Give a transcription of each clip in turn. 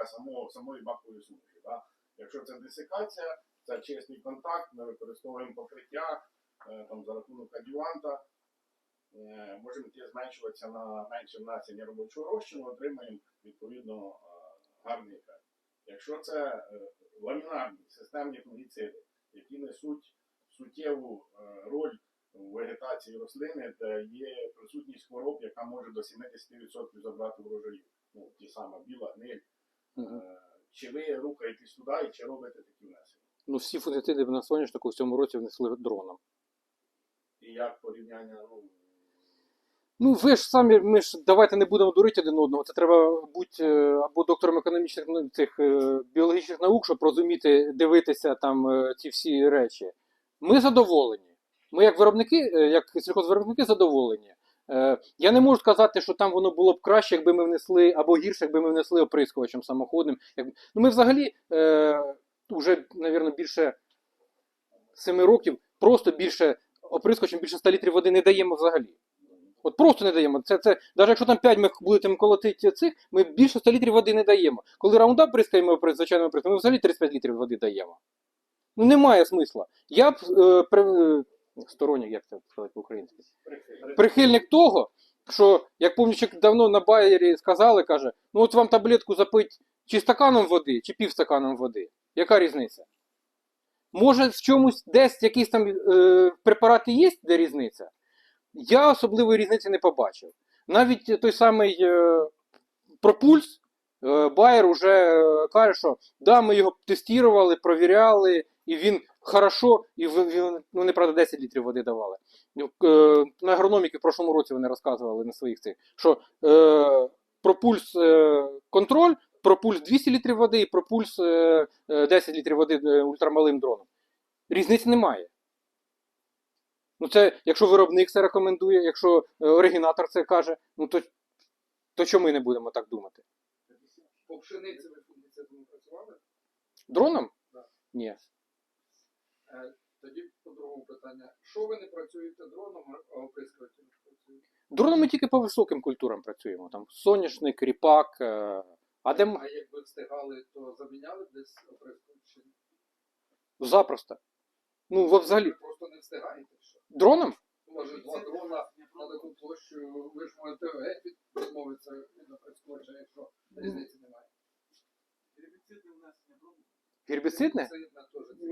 техніка самого, самої бакової суміші. Да? Якщо це десикація, це чесний контакт, ми використовуємо покриття е, там, за рахунок адюванта. Е, Можемо зменшуватися на менше внесення робочого розчину, отримаємо відповідно е, гарний ефект. Якщо це ламінарні системні фунгіциди, які несуть суттєву роль у вегетації рослини, де є присутність хвороб, яка може до 70% забрати врожаїв. Ну, ті саме біла гниль. Е, Чи ви рухаєтесь туди і чи робите такі внесення? Ну, всі фунгіциди на соняшнику в цьому році внесли дроном. І як порівняння, ну, Ну, ви ж самі, ми ж давайте не будемо дурити один одного. Це треба бути е, або доктором економічних ну, цих е, біологічних наук, щоб розуміти, дивитися там ці всі речі. Ми задоволені. Ми, як виробники, як сільхозвиробники, задоволені. Е, Я не можу сказати, що там воно було б краще, якби ми внесли, або гірше, якби ми внесли оприскувачем самоходним. Ну, ми взагалі е, вже, мабуть, більше семи років просто більше оприскувачем, більше 100 літрів води не даємо взагалі. От просто не даємо. Це, це, навіть якщо там 5 ми будемо колотити цих, ми більше 100 літрів води не даємо. Коли раундап прискаємо при звичайному прискаємо, ми взагалі 35 літрів води даємо. Ну немає смисла. Я б е, е, сторонник, як це сказати по-українськи, прихильник того, що, як помню, давно на байері сказали, каже, ну от вам таблетку запить чи стаканом води, чи півстаканом води. Яка різниця? Може, в чомусь десь якісь там е, препарати є, де різниця? Я особливої різниці не побачив. Навіть той самий е, пропульс, е, Байер уже е, каже, що да, ми його тестували, провіряли, і він хорошо, і він ну 10 літрів води давали. Е, на агрономіки в прошлому році вони розказували на своїх цих, що е, пропульс е, контроль, пропульс 200 літрів води і пропульс е, е, 10 літрів води е, ультрамалим дроном. Різниці немає. Ну, це, якщо виробник це рекомендує, якщо е, оригінатор це каже, ну то, то чому ми не будемо так думати? По пшениці ви фунгіцидами працювали? Дроном? Да. Ні. Е, Тоді по другому питання. Що ви не працюєте дроном, а оприскувателем працюєте? Дроном ми тільки по високим культурам працюємо. Там соняшник, ріпак. е, А де А якби встигали, то заміняли десь оприскувач? чи ні? запросто. Ну, ви взагалі. Ви просто не встигаєте? Що? Дроном? Може, два дрона на таку площу, ви ж можете геть від- відмовитися від оприскувача, якщо різниці немає. Гербіцидне внесення дрону? Гербіцидне?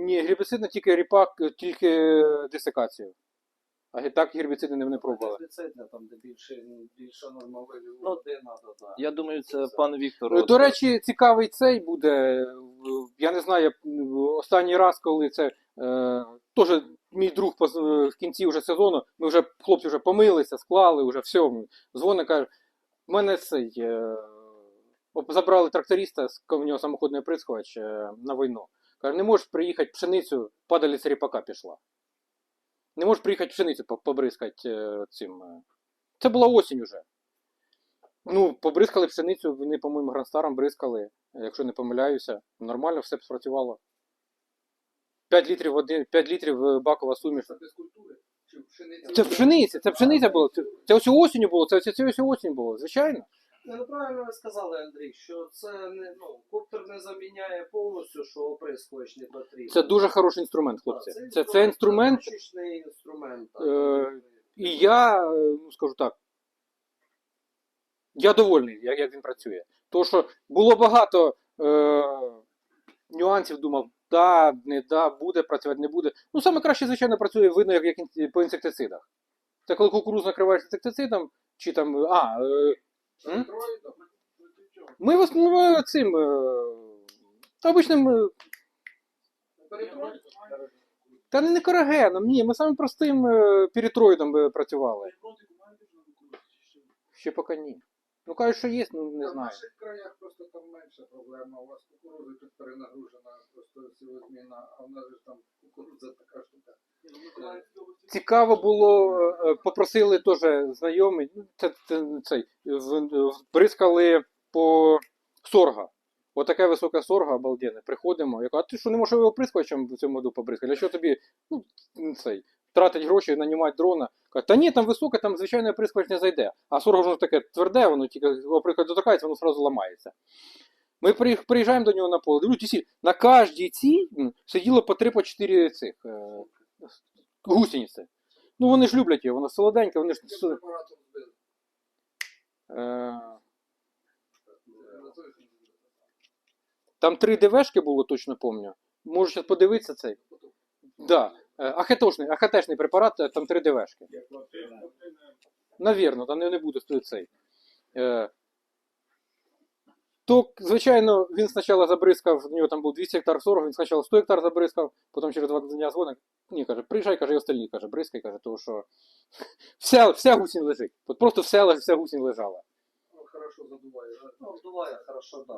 Ні, гербіцидне тільки ріпак, е, тільки десикацію. А так гербіциди не, не пробували. Дефіцитне, там, де більше, більша норма вивів води надо, да. Я думаю, це пан Віктор. Е, До речі, цікавий цей буде. е, Я не знаю, я, останній раз, коли це е, теж мій друг в кінці вже сезону, ми вже хлопці вже помилися, склали, вже все. Дзвонить, каже, в мене цей. Е, забрали тракториста, в нього самоходний оприскувач е, на війну. Каже, не можеш приїхати пшеницю, падалиця ріпака пішла. Не можеш приїхати пшеницю побризкати е, цим. е. Це була осінь уже. Ну, побризкали пшеницю, вони, по-моєму, гранстаром бризкали, якщо не помиляюся. Нормально все спрацювало. 5 літрів води, 5 літрів е, бакова суміш. Це пшениця? Це пшениця, було. Це, ось осінню було, це ось осінь було, звичайно. Не, ну правильно ви сказали, Андрій, що це не ну, коптер не заміняє повністю, що оприскувач не потрібен. Це дуже хороший інструмент, хлопці. Да, Це, це інструмент, точечний інструмент. так. Е, і я е, ну, скажу так. Я довольний, як, як він працює. Тому що було багато е, нюансів, думав, да, не да, буде працювати, не буде. Ну, саме краще, звичайно, працює видно, як, як по інсектицидах. Це коли кукурудзу накриваєш інсектицидом, чи там. А, е, м? Ми в основному цим. Е, обичним. е, Та не корагеном, ні, ми самим простим е, перетроїдом е, працювали. Ще поки ні. Ну кажуть, що є, ну не Та В знаю. наших краях просто там менша проблема. У вас кукурудза тут перенагружена, просто сівозміна, а в нас же там кукурудза така штука. Цікаво було, е, попросили теж знайомі, ну, це, це, цей, в- в- бризкали по сорга. Отака висока сорга, обалденна. Приходимо. Я кажу, а ти що не можеш його прискочем в цьому году побризкати? А що тобі ну, цей, тратить гроші, нанімати дрона? Кажу, та ні, там високе, там звичайно прискоч не зайде. А сорга воно таке тверде, воно тільки оприклад дотикається, воно одразу ламається. Ми приїжджаємо до нього на поле. Дивлюсь, на кожній цій сиділо по три, по чотири цих е, гусениці. Ну вони ж люблять його, воно солоденьке, вони ж. Е, там три ДВшки було, точно пам'ятаю. Можу зараз подивитися цей. Да. Е, Ахетошний, ахетешний препарат, е, там три ДВшки. Як платив, платив, Навірно, там не, не буде стоїть цей. Е, то, звичайно, він спочатку забризкав, у нього там був 200 гектар 40, він спочатку 100 гектар забризкав, потім через два дня дзвонить. Ні, каже, приїжджай, каже, і остальні, каже, бризкай, каже, тому що вся, вся гусінь лежить. От просто вся, вся гусінь лежала. Ну, Хорошо задуває, да? Ну, вдуває хорошо, да.